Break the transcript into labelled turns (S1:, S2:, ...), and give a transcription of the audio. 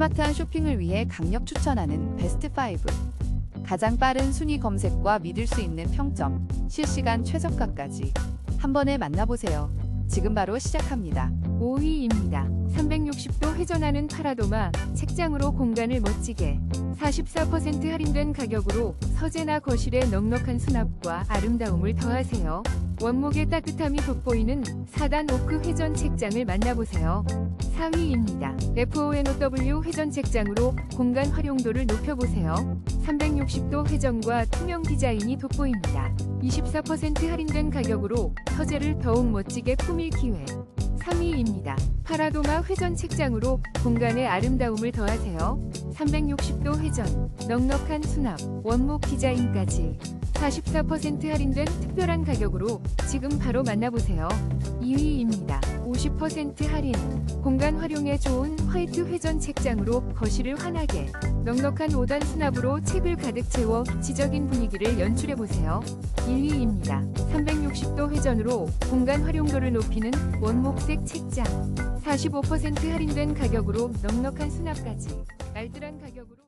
S1: 스마트한 쇼핑을 위해 강력 추천하는 베스트 5. 가장 빠른 순위 검색과 믿을 수 있는 평점, 실시간 최저가까지 한 번에 만나보세요. 지금 바로 시작합니다.
S2: 5위입니다. 360도 회전하는 파라도마 책장으로 공간을 멋지게 44% 할인된 가격으로 서재나 거실에 넉넉한 수납과 아름다움을 더하세요. 원목의 따뜻함이 돋보이는 4단 오크 회전 책장을 만나보세요. 4위입니다. FONOW 회전 책장으로 공간 활용도를 높여보세요. 360도 회전과 투명 디자인이 돋보입니다. 24% 할인된 가격으로 서재를 더욱 멋지게 꾸밀 기회. 3위입니다. 파라도마 회전 책장으로 공간의 아름다움을 더하세요. 360도 회전, 넉넉한 수납, 원목 디자인까지 44% 할인된 특별한 가격으로 지금 바로 만나보세요. 2위입니다. 50% 할인, 공간 활용에 좋은 화이트 회전 책장으로 거실을 환하게, 넉넉한 5단 수납으로 책을 가득 채워 지적인 분위기를 연출해보세요. 1위입니다. 360도 회전으로 공간 활용도를 높이는 원목색 책장. 45% 할인된 가격으로 넉넉한 수납까지 알뜰한 가격으로